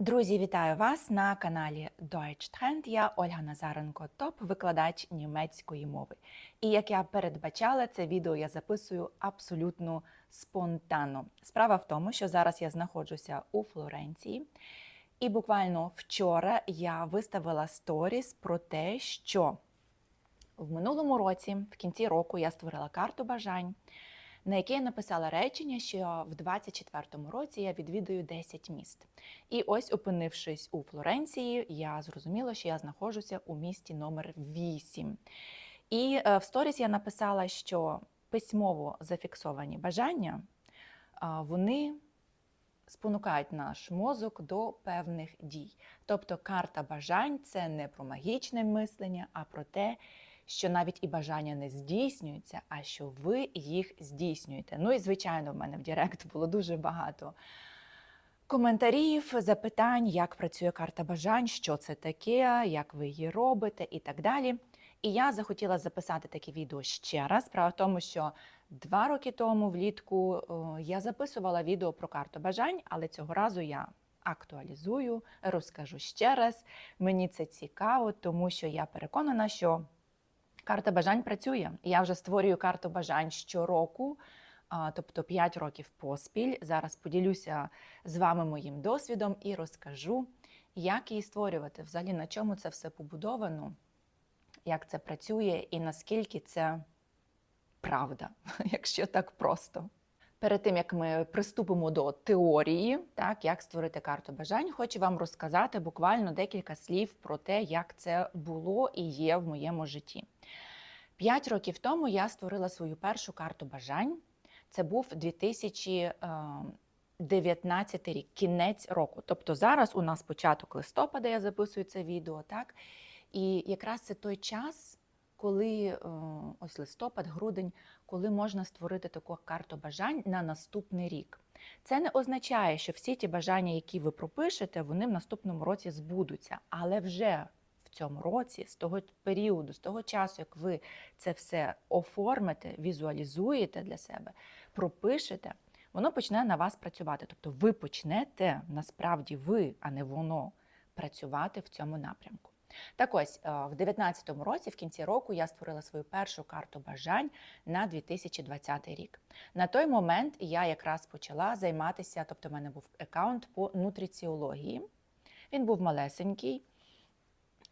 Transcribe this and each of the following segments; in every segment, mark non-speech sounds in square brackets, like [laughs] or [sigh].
Друзі, вітаю вас на каналі Deutsch Trend. Я Ольга Назаренко, топ-викладач німецької мови. І як я передбачала, це відео я записую абсолютно спонтанно. Справа в тому, що зараз я знаходжуся у Флоренції, і буквально вчора я виставила сторіс про те, що в минулому році, в кінці року, я створила карту бажань на якій я написала речення, що в 24-му році я відвідую 10 міст. І ось, опинившись у Флоренції, я зрозуміла, що я знаходжуся у місті номер 8. І е, в сторіс я написала, що письмово зафіксовані бажання вони спонукають наш мозок до певних дій. Тобто карта бажань це не про магічне мислення, а про те, що навіть і бажання не здійснюються, а що ви їх здійснюєте. Ну і звичайно, в мене в Директ було дуже багато коментарів, запитань, як працює карта бажань, що це таке, як ви її робите і так далі. І я захотіла записати таке відео ще раз. Справа в тому, що два роки тому влітку я записувала відео про карту бажань, але цього разу я актуалізую, розкажу ще раз. Мені це цікаво, тому що я переконана, що карта бажань працює. Я вже створюю карту бажань щороку, тобто 5 років поспіль. Зараз поділюся з вами моїм досвідом і розкажу, як її створювати, взагалі на чому це все побудовано, як це працює і наскільки це правда, [laughs] якщо так просто. Перед тим як ми приступимо до теорії, так як створити карту бажань, хочу вам розказати буквально декілька слів про те, як це було і є в моєму житті. П'ять років тому я створила свою першу карту бажань. Це був 2019 рік, кінець року. Тобто зараз у нас початок листопада, я записую це відео, так? І якраз це той час, коли е, ось листопад, грудень, коли можна створити таку карту бажань на наступний рік. Це не означає, що всі ті бажання, які ви пропишете, вони в наступному році збудуться, але вже в цьому році, з того періоду, з того часу, як ви це все оформите, візуалізуєте для себе, пропишете, воно почне на вас працювати. Тобто ви почнете насправді ви, а не воно, працювати в цьому напрямку. Так ось, е, в 2019 році, в кінці року, я створила свою першу карту бажань на 2020 рік. На той момент я якраз почала займатися, тобто в мене був аккаунт по нутриціології. Він був малесенький.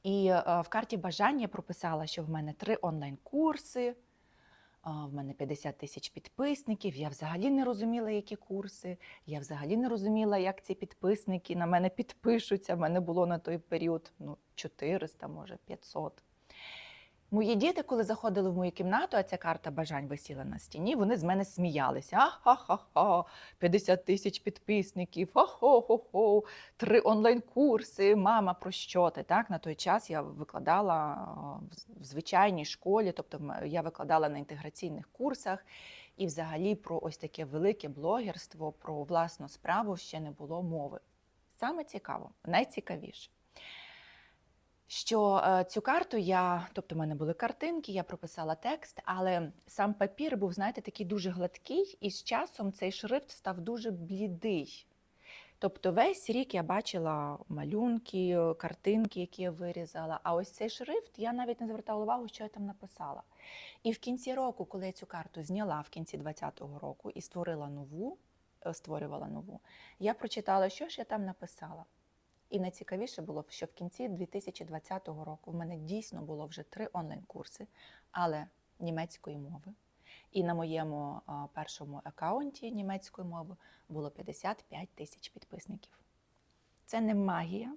І е, в карті бажань я прописала, що в мене три онлайн-курси, в мене 50 тисяч підписників. Я взагалі не розуміла, які курси. Я взагалі не розуміла, як ці підписники на мене підпишуться. В мене було на той період ну, 400, може 500. Мої діти, коли заходили в мою кімнату, а ця карта бажань висіла на стіні, вони з мене сміялися. Ха-ха-ха, 50 тисяч підписників, хо-хо-хо, три онлайн-курси. Мама, про що ти? Так, на той час я викладала в звичайній школі, тобто я викладала на інтеграційних курсах, і взагалі про ось таке велике блогерство, про власну справу ще не було мови. Саме цікаво, найцікавіше що е, цю карту я, тобто в мене були картинки, я прописала текст, але сам папір був, знаєте, такий дуже гладкий, і з часом цей шрифт став дуже блідий. Тобто весь рік я бачила малюнки, картинки, які я вирізала. А ось цей шрифт я навіть не звертала увагу, що я там написала. І в кінці року, коли я цю карту зняла в кінці 2020 року і створила нову, е, створювала нову, я прочитала, що ж я там написала. І найцікавіше було, що в кінці 2020 року в мене дійсно було вже три онлайн-курси, але німецької мови. І на моєму першому аккаунті німецької мови було 55 тисяч підписників. Це не магія,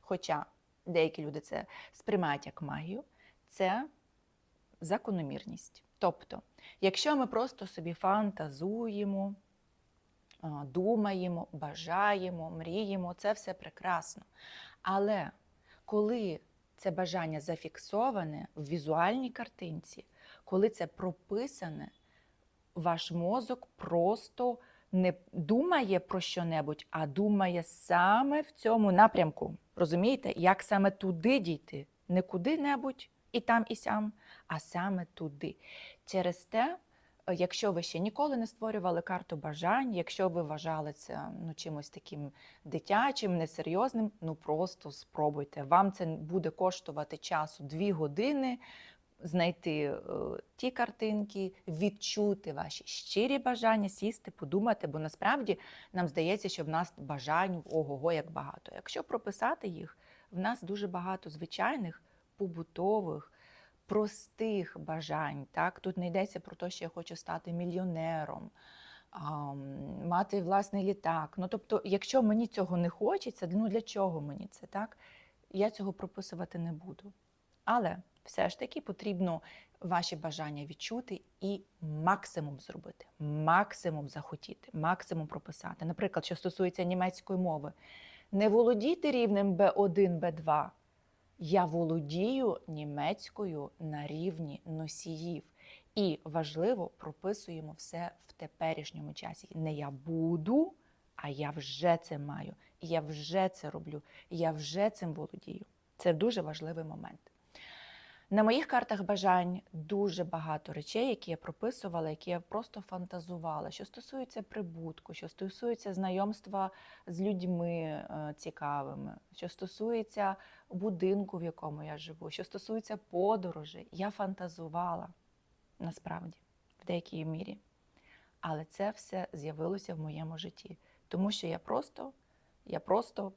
хоча деякі люди це сприймають як магію, це закономірність. Тобто, якщо ми просто собі фантазуємо, думаємо, бажаємо, мріємо, це все прекрасно. Але коли це бажання зафіксоване в візуальній картинці, коли це прописане, ваш мозок просто не думає про що-небудь, а думає саме в цьому напрямку. Розумієте, як саме туди дійти? Не куди-небудь і там, і сям, а саме туди. Через те Е, Якщо ви ще ніколи не створювали карту бажань, якщо ви вважали це ну, чимось таким дитячим, несерйозним, ну просто спробуйте. Вам це буде коштувати часу 2 години знайти е, ті картинки, відчути ваші щирі бажання, сісти, подумати, бо насправді нам здається, що в нас бажань ого-го як багато. Якщо прописати їх, в нас дуже багато звичайних, побутових, простих бажань. Так? Тут не йдеться про те, що я хочу стати мільйонером. Мати власний літак. Ну тобто, якщо мені цього не хочеться, ну для чого мені це так? Я цього прописувати не буду. Але все ж таки потрібно ваші бажання відчути і максимум зробити, максимум захотіти, максимум прописати. Наприклад, що стосується німецької мови, не володіти рівнем B1, B2. Я володію німецькою на рівні носіїв. І важливо, прописуємо все в теперішньому часі. Не я буду, а я вже це маю. Я вже це роблю, я вже цим володію. Це дуже важливий момент. На моїх картах бажань дуже багато речей, які я прописувала, які я просто фантазувала, що стосується прибутку, що стосується знайомства з людьми е, цікавими, що стосується будинку, в якому я живу, що стосується подорожей. Я фантазувала насправді в деякій мірі. Але це все з'явилося в моєму житті, тому що я просто, я просто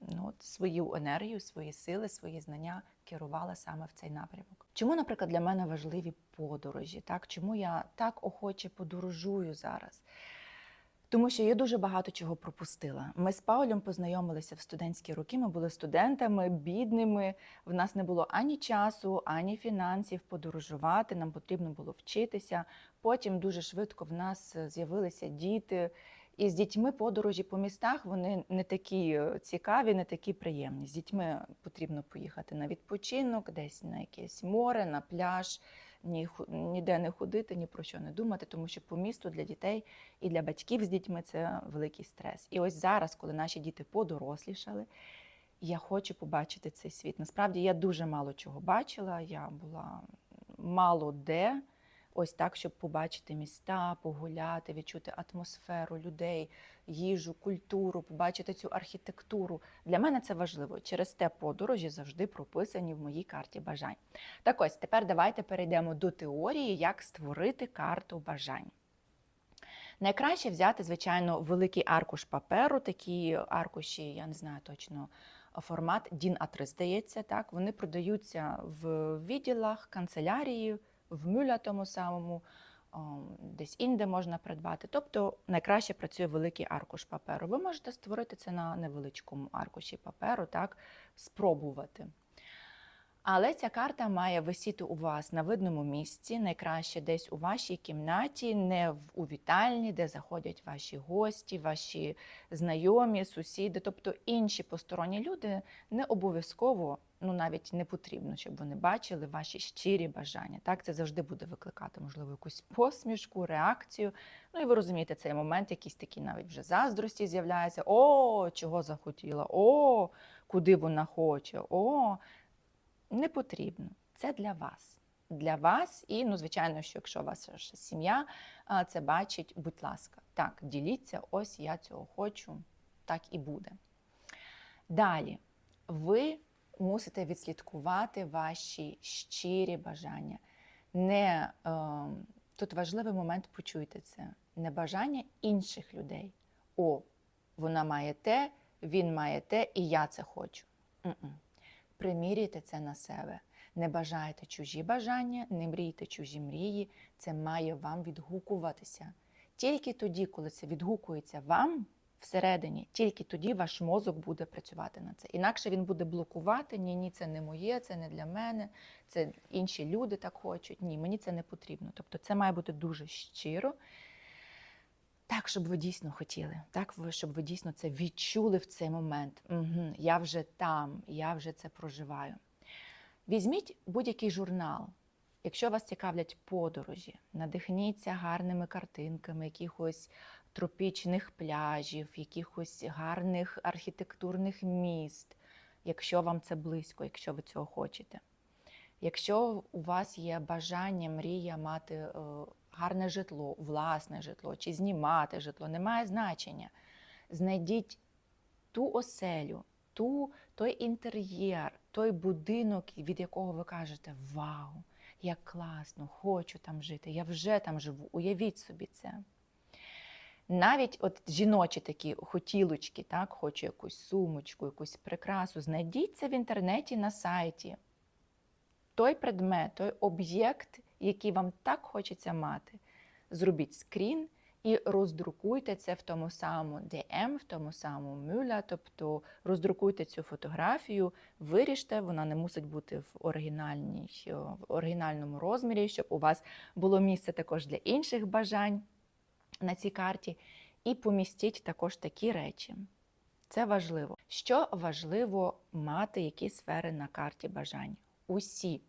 ну, от свою енергію, свої сили, свої знання керувала саме в цей напрямок. Чому, наприклад, для мене важливі подорожі? Так? Чому я так охоче подорожую зараз? Тому що я дуже багато чого пропустила. Ми з Паулем познайомилися в студентські роки. Ми були студентами, бідними. В нас не було ані часу, ані фінансів подорожувати. Нам потрібно було вчитися. Потім дуже швидко в нас е, з'явилися діти. І з дітьми подорожі по містах вони не такі е, цікаві, не такі приємні. З дітьми потрібно поїхати на відпочинок, десь на якесь море, на пляж, ні, ніде не ходити, ні про що не думати, тому що по місту для дітей і для батьків з дітьми це великий стрес. І ось зараз, коли наші діти подорослішали, я хочу побачити цей світ. Насправді я дуже мало чого бачила. Я була мало де. Ось так, щоб побачити міста, погуляти, відчути атмосферу людей, їжу, культуру, побачити цю архітектуру. Для мене це важливо. Через те подорожі завжди прописані в моїй карті бажань. Так ось тепер давайте перейдемо до теорії, як створити карту бажань. Найкраще взяти, звичайно, великий аркуш паперу, такі аркуші, я не знаю точно формат, DIN A3, здається, так. Вони продаються в відділах, канцелярії, в мюля тому самому, десь інде можна придбати. Тобто найкраще працює великий аркуш паперу. Ви можете створити це на невеличкому аркуші паперу, так, спробувати. Але ця карта має висіти у вас на видному місці, найкраще десь у вашій кімнаті, не в у вітальні, де заходять ваші гості, ваші знайомі, сусіди, тобто інші посторонні люди не обов'язково, ну навіть не потрібно, щоб вони бачили ваші щирі бажання. Так, це завжди буде викликати, можливо, якусь посмішку, реакцію. Ну і ви розумієте, цей момент, якісь такі навіть вже заздрості з'являються. О, чого захотіла, о, куди вона хоче, о не потрібно. Це для вас. Для вас, і, ну, звичайно, що якщо у вас сім'я це бачить, будь ласка, так, діліться, ось я цього хочу, так і буде. Далі, ви мусите відслідкувати ваші щирі бажання. Не, е, тут важливий момент, почуйте це, не бажання інших людей. О, вона має те, він має те, і я це хочу. М-м примірюйте це на себе. Не бажайте чужі бажання, не мрійте чужі мрії. Це має вам відгукуватися. Тільки тоді, коли це відгукується вам всередині, тільки тоді ваш мозок буде працювати на це. Інакше він буде блокувати: ні, ні, це не моє, це не для мене, це інші люди так хочуть. Ні, мені це не потрібно. Тобто це має бути дуже щиро. Так, щоб ви дійсно хотіли, так, щоб ви дійсно це відчули в цей момент. Угу, я вже там, я вже це проживаю. Візьміть будь-який журнал. Якщо вас цікавлять подорожі, надихніться гарними картинками якихось тропічних пляжів, якихось гарних архітектурних міст, якщо вам це близько, якщо ви цього хочете. Якщо у вас є бажання, мрія мати е, гарне житло, власне житло, чи знімати житло, не має значення. Знайдіть ту оселю, ту, той інтер'єр, той будинок, від якого ви кажете Вау, як класно, хочу там жити, я вже там живу. Уявіть собі це. Навіть от жіночі такі хотілочки, так, хочу якусь сумочку, якусь прикрасу, знайдіть це в інтернеті на сайті. Той предмет, той об'єкт, який вам так хочеться мати, зробіть скрін і роздрукуйте це в тому самому DM, в тому самому Мюля, тобто роздрукуйте цю фотографію, виріжте, вона не мусить бути в, оригінальній, в оригінальному розмірі, щоб у вас було місце також для інших бажань на цій карті. І помістіть також такі речі. Це важливо. Що важливо мати які сфери на карті бажань? Усі.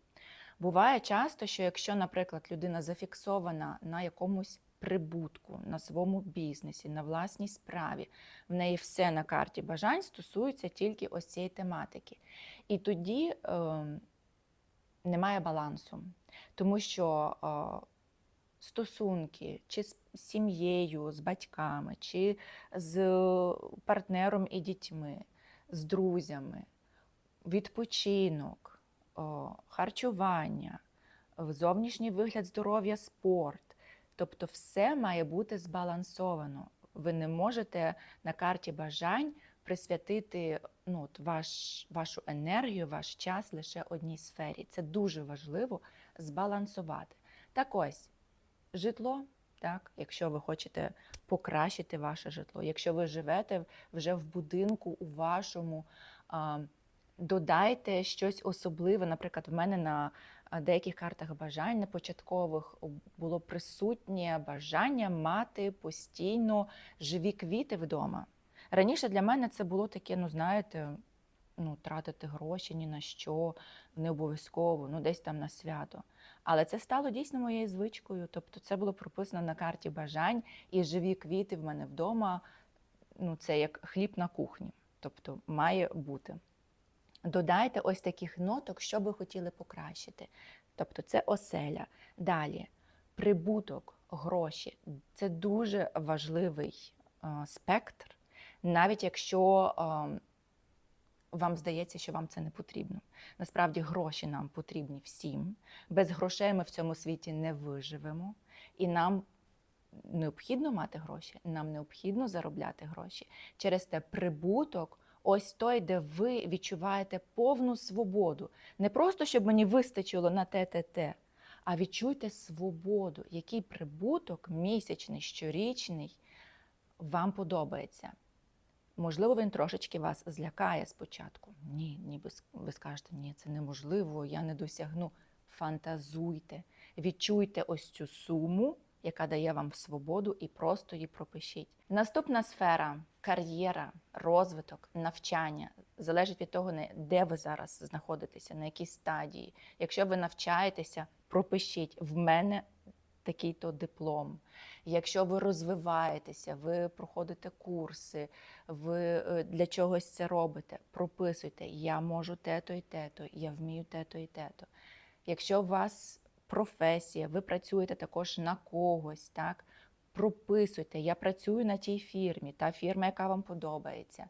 Буває часто, що якщо, наприклад, людина зафіксована на якомусь прибутку, на своєму бізнесі, на власній справі, в неї все на карті бажань стосується тільки ось цієї тематики. І тоді е, немає балансу, тому що е, стосунки чи з сім'єю, з батьками, чи з партнером і дітьми, з друзями, відпочинок, харчування, зовнішній вигляд здоров'я, спорт. Тобто все має бути збалансовано. Ви не можете на карті бажань присвятити ну, ваш, вашу енергію, ваш час лише одній сфері. Це дуже важливо збалансувати. Так ось, житло, так, якщо ви хочете покращити ваше житло, якщо ви живете вже в будинку у вашому, додайте щось особливе. Наприклад, в мене на деяких картах бажань на початкових було присутнє бажання мати постійно живі квіти вдома. Раніше для мене це було таке, ну знаєте, ну, тратити гроші ні на що, не обов'язково, ну десь там на свято. Але це стало дійсно моєю звичкою. Тобто це було прописано на карті бажань, і живі квіти в мене вдома. Ну, це як хліб на кухні. Тобто має бути. Додайте ось таких ноток, що ви хотіли покращити. Тобто це оселя. Далі прибуток, гроші це дуже важливий е, спектр, навіть якщо е, вам здається, що вам це не потрібно. Насправді гроші нам потрібні всім. Без грошей ми в цьому світі не виживемо. І нам необхідно мати гроші, нам необхідно заробляти гроші. Через те прибуток, ось той, де ви відчуваєте повну свободу. Не просто, щоб мені вистачило на те, те, те, а відчуйте свободу, який прибуток місячний, щорічний вам подобається. Можливо, він трошечки вас злякає спочатку. Ні, ніби ви скажете, ні, це неможливо, я не досягну. Фантазуйте, відчуйте ось цю суму, яка дає вам свободу, і просто її пропишіть. Наступна сфера кар'єра, розвиток, навчання залежить від того, де ви зараз знаходитеся, на якій стадії. Якщо ви навчаєтеся, пропишіть в мене такий-то диплом. Якщо ви розвиваєтеся, ви проходите курси, ви е, для чогось це робите, прописуйте, я можу те-то і те-то, я вмію те-то і те-то. Якщо у вас професія, ви працюєте також на когось, так? прописуйте, я працюю на тій фірмі, та фірма, яка вам подобається.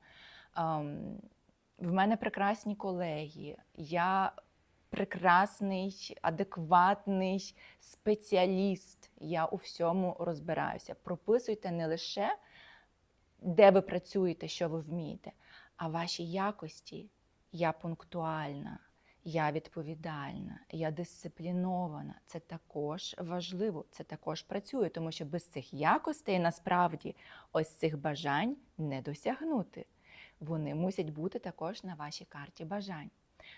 В мене прекрасні колеги. я прекрасний, адекватний спеціаліст. Я у всьому розбираюся. Прописуйте не лише, де ви працюєте, що ви вмієте, а ваші якості. Я пунктуальна, я відповідальна, я дисциплінована. Це також важливо, це також працює, тому що без цих якостей насправді ось цих бажань не досягнути. Вони мусять бути також на вашій карті бажань.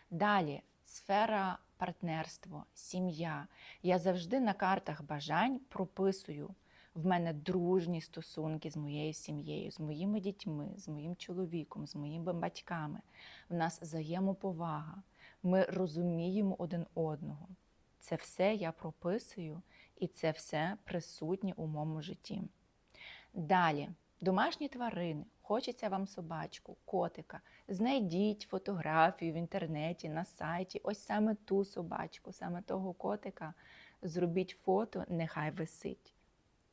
Далі сфера партнерство, сім'я. Я завжди на картах бажань прописую. В мене дружні стосунки з моєю сім'єю, з моїми дітьми, з моїм чоловіком, з моїми батьками. В нас взаємоповага. Ми розуміємо один одного. Це все я прописую, і це все присутнє у моєму житті. Далі, домашні тварини. Хочеться вам собачку, котика. Знайдіть фотографію в інтернеті, на сайті, ось саме ту собачку, саме того котика. зробіть фото, нехай висить.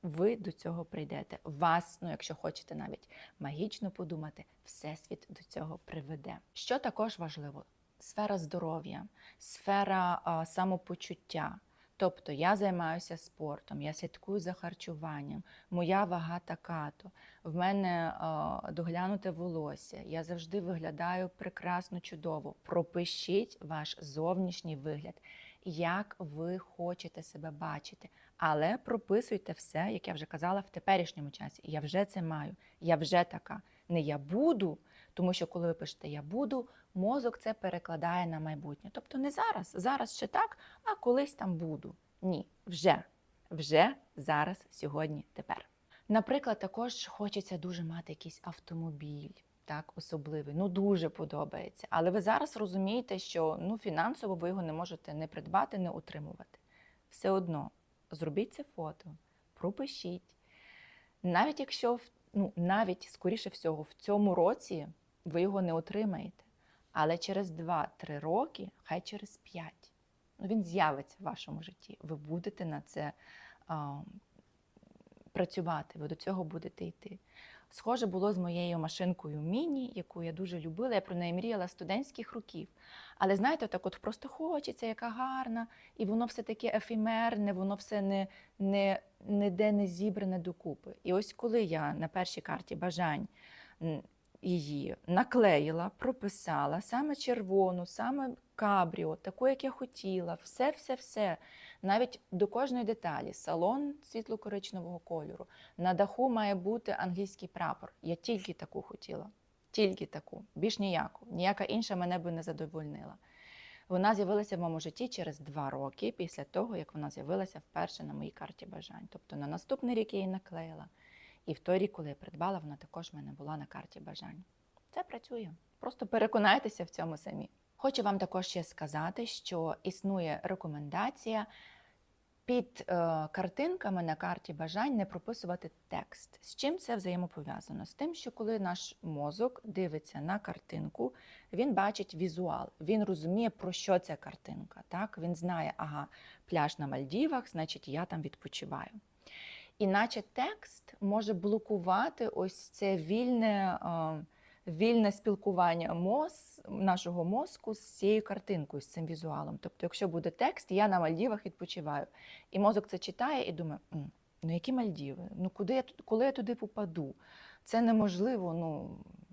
Ви до цього прийдете. Вас, ну якщо хочете навіть магічно подумати, всесвіт до цього приведе. Що також важливо? Сфера здоров'я, сфера а, самопочуття. Тобто я займаюся спортом, я слідкую за харчуванням, моя вага така-то, в мене а, доглянуте волосся, я завжди виглядаю прекрасно, чудово. Пропишіть ваш зовнішній вигляд, як ви хочете себе бачити. Але прописуйте все, як я вже казала, в теперішньому часі. Я вже це маю, я вже така. Не я буду, тому що коли ви пишете я буду, мозок це перекладає на майбутнє. Тобто не зараз, зараз ще так, а колись там буду. Ні, вже, вже зараз, сьогодні, тепер. Наприклад, також хочеться дуже мати якийсь автомобіль, так, особливий, ну дуже подобається. Але ви зараз розумієте, що ну, фінансово ви його не можете не придбати, не утримувати. Все одно зробіть це фото, пропишіть. Навіть якщо ну, навіть скоріше всього в цьому році ви його не отримаєте, але через 2-3 роки, хай через 5, ну, він з'явиться в вашому житті. Ви будете на це а, працювати, ви до цього будете йти. Схоже було з моєю машинкою Міні, яку я дуже любила. Я про неї мріяла студентських років. Але знаєте, так от просто хочеться, яка гарна, і воно все таке ефемерне, воно все не, не, ніде не зібране докупи. І ось коли я на першій карті бажань її наклеїла, прописала саме червону, саме кабріо, таку, як я хотіла, все, все, все. Навіть до кожної деталі, салон світло-коричневого кольору, на даху має бути англійський прапор. Я тільки таку хотіла. Тільки таку, більш ніяку. Ніяка інша мене би не задовольнила. Вона з'явилася в моєму житті через два роки після того, як вона з'явилася вперше на моїй карті бажань. Тобто на наступний рік я її наклеїла. І в той рік, коли я придбала, вона також в мене була на карті бажань. Це працює. Просто переконайтеся в цьому самі. Хочу вам також ще сказати, що існує рекомендація під е, картинками на карті бажань не прописувати текст. З чим це взаємопов'язано? З тим, що коли наш мозок дивиться на картинку, він бачить візуал, він розуміє, про що ця картинка. Так? Він знає, ага, пляж на Мальдівах, значить, я там відпочиваю. Іначе текст може блокувати ось це вільне, е, вільне спілкування моз, нашого мозку з цією картинкою, з цим візуалом. Тобто, якщо буде текст, я на Мальдівах відпочиваю. І мозок це читає і думає, «М, ну які Мальдіви? Ну куди я коли я туди попаду? Це неможливо. Ну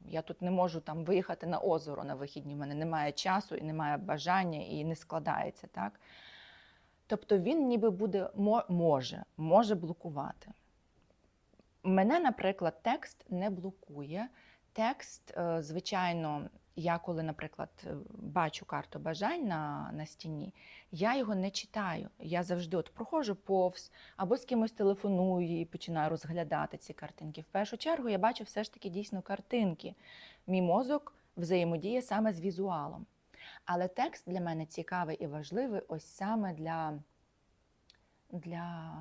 я тут не можу там виїхати на озеро на вихідні. в мене немає часу і немає бажання, і не складається так. Тобто він ніби буде може, може блокувати. Мене, наприклад, текст не блокує. Текст, е, звичайно, я коли, наприклад, е, бачу карту бажань на, на стіні, я його не читаю. Я завжди от проходжу повз або з кимось телефоную і починаю розглядати ці картинки. В першу чергу я бачу все ж таки дійсно картинки. Мій мозок взаємодіє саме з візуалом. Але текст для мене цікавий і важливий ось саме для, для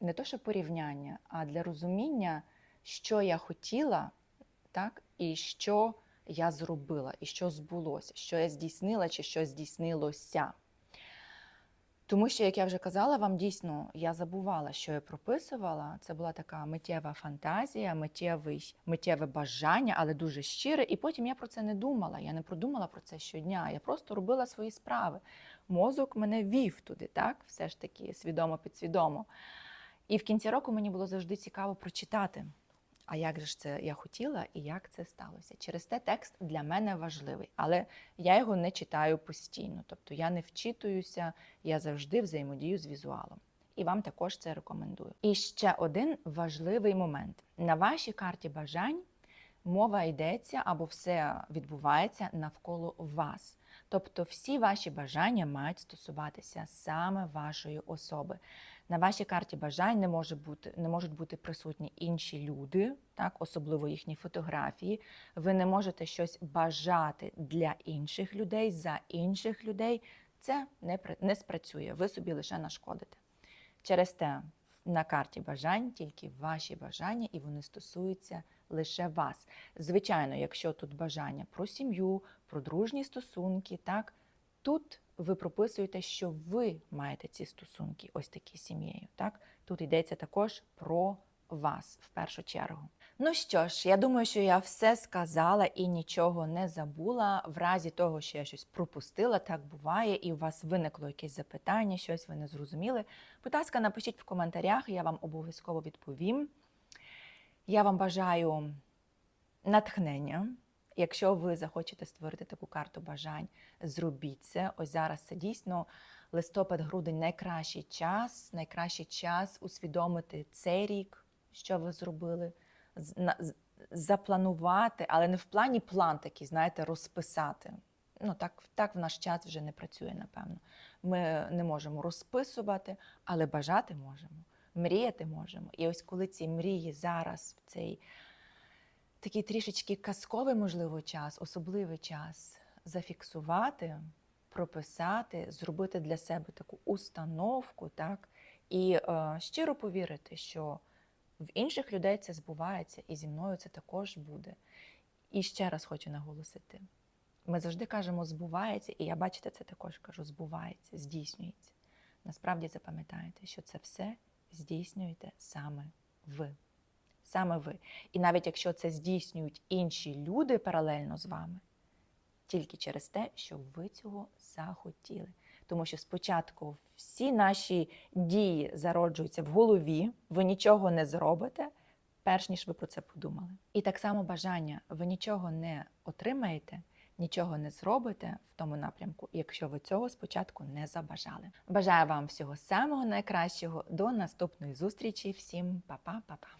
не то, що порівняння, а для розуміння, що я хотіла, так, і що я зробила, і що збулося, що я здійснила, чи що здійснилося. Тому що, як я вже казала, вам дійсно я забувала, що я прописувала. Це була така миттєва фантазія, миттєвий, миттєве бажання, але дуже щире. І потім я про це не думала. Я не продумала про це щодня. Я просто робила свої справи. Мозок мене вів туди, так, все ж таки, свідомо, підсвідомо. І в кінці року мені було завжди цікаво прочитати. А як же ж це я хотіла і як це сталося? Через те текст для мене важливий, але я його не читаю постійно. Тобто я не вчитуюся, я завжди взаємодію з візуалом. І вам також це рекомендую. І ще один важливий момент: на вашій карті бажань мова йдеться або все відбувається навколо вас. Тобто всі ваші бажання мають стосуватися саме вашої особи. На вашій карті бажань не може бути не можуть бути присутні інші люди, так особливо їхні фотографії. Ви не можете щось бажати для інших людей за інших людей. Це не не спрацює. Ви собі лише нашкодите. Через те на карті бажань тільки ваші бажання, і вони стосуються лише вас. Звичайно, якщо тут бажання про сім'ю, про дружні стосунки, так тут ви прописуєте, що ви маєте ці стосунки, ось такі з сім'єю. Так тут йдеться також про вас в першу чергу. Ну що ж, я думаю, що я все сказала і нічого не забула. В разі того, що я щось пропустила, так буває, і у вас виникло якесь запитання, щось ви не зрозуміли. Будь ласка, напишіть в коментарях, я вам обов'язково відповім. Я вам бажаю натхнення. Якщо ви захочете створити таку карту бажань, зробіть це. Ось зараз це дійсно листопад-грудень найкращий час, найкращий час усвідомити цей рік, що ви зробили, запланувати, але не в плані план такий, знаєте, розписати. Ну так, так в наш час вже не працює, напевно. Ми не можемо розписувати, але бажати можемо, мріяти можемо. І ось коли ці мрії зараз в цей такий трішечки казковий, можливо, час, особливий час зафіксувати, прописати, зробити для себе таку установку, так, і е, щиро повірити, що в інших людей це збувається, і зі мною це також буде. І ще раз хочу наголосити: ми завжди кажемо збувається, і я бачите, це також кажу, збувається, здійснюється. Насправді запам'ятайте, що це все здійснюєте саме ви. Саме ви. І навіть якщо це здійснюють інші люди паралельно з вами, тільки через те, що ви цього захотіли. Тому що спочатку всі наші дії зароджуються в голові, ви нічого не зробите, перш ніж ви про це подумали. І так само бажання, ви нічого не отримаєте, нічого не зробите в тому напрямку, якщо ви цього спочатку не забажали. Бажаю вам всього самого найкращого. До наступної зустрічі. Всім па-па, па-па.